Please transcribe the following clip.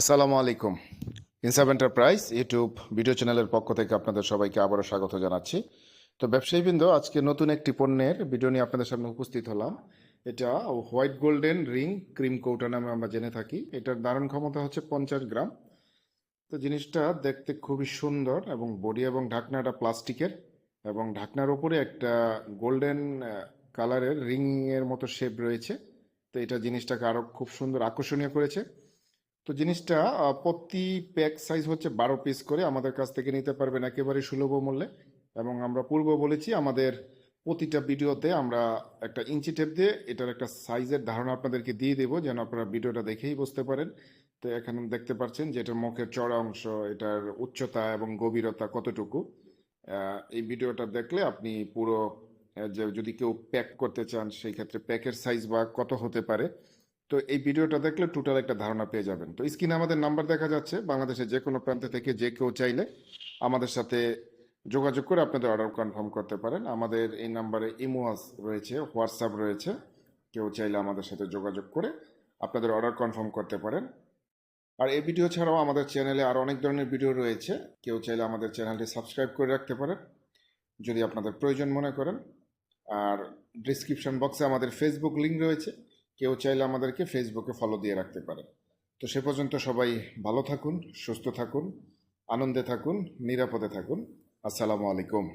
আসসালামু আলাইকুম। ইনসাব enterprise YouTube video চ্যানেলের পক্ষ থেকে আপনাদের সবাইকে আবারও স্বাগত জানাচ্ছি। তো ব্যবসায়ীবৃন্দ, আজকে নতুন একটি পণ্যের ভিডিও নিয়ে আপনাদের সামনে উপস্থিত হলাম। এটা হোয়াইট গোল্ডেন রিং ক্রিম কৌটা নামে আমরা জেনে থাকি। এটার ধারণ ক্ষমতা হচ্ছে পঞ্চাশ গ্রাম। তো জিনিসটা দেখতে খুবই সুন্দর এবং বডি এবং ঢাকনাটা প্লাস্টিকের এবং ঢাকনার ওপরে একটা গোল্ডেন কালারের রিংয়ের মতো শেপ রয়েছে। তো এটা জিনিসটাকে আরও খুব সুন্দর আকর্ষণীয় করেছে। তো জিনিসটা প্রতি প্যাক সাইজ হচ্ছে বারো পিস করে আমাদের কাছ থেকে নিতে পারবেন একেবারে সুলভ মূল্যে। এবং আমরা পূর্ব বলেছি, আমাদের প্রতিটা ভিডিওতে আমরা একটা ইঞ্চি টেপ দিয়ে এটার একটা সাইজের ধারণা আপনাদেরকে দিয়ে দেবো, যেন আপনারা ভিডিওটা দেখেই বুঝতে পারেন। তো এখানে দেখতে পাচ্ছেন যে এটার মুখের চড়া অংশ, এটার উচ্চতা এবং গভীরতা কতটুকু। এই ভিডিওটা দেখলে আপনি পুরো যদি কেউ প্যাক করতে চান, সেই ক্ষেত্রে প্যাকের সাইজ বা কত হতে পারে তো এই ভিডিওটা দেখলে টোটাল একটা ধারণা পেয়ে যাবেন। তো স্ক্রিনে আমাদের নাম্বার দেখা যাচ্ছে। বাংলাদেশের যে কোনো প্রান্ত থেকে যে কেউ চাইলে আমাদের সাথে যোগাযোগ করে আপনাদের অর্ডার কনফার্ম করতে পারেন। আমাদের এই নাম্বারে ইমো রয়েছে, হোয়াটসঅ্যাপ রয়েছে। কেউ চাইলে আমাদের সাথে যোগাযোগ করে আপনাদের অর্ডার কনফার্ম করতে পারেন। আর এই ভিডিও ছাড়াও আমাদের চ্যানেলে আরও অনেক ধরনের ভিডিও রয়েছে। কেউ চাইলে আমাদের চ্যানেলটি সাবস্ক্রাইব করে রাখতে পারেন, যদি আপনাদের প্রয়োজন মনে করেন। আর ডিসক্রিপশন বক্সে আমাদের ফেসবুক লিঙ্ক রয়েছে। কেউ চাইলে আমাদেরকে ফেসবুকে ফলো দিয়ে রাখতে পারে। তো সে পর্যন্ত সবাই ভালো থাকুন, সুস্থ থাকুন, আনন্দে থাকুন, নিরাপদে থাকুন। আসসালামু আলাইকুম।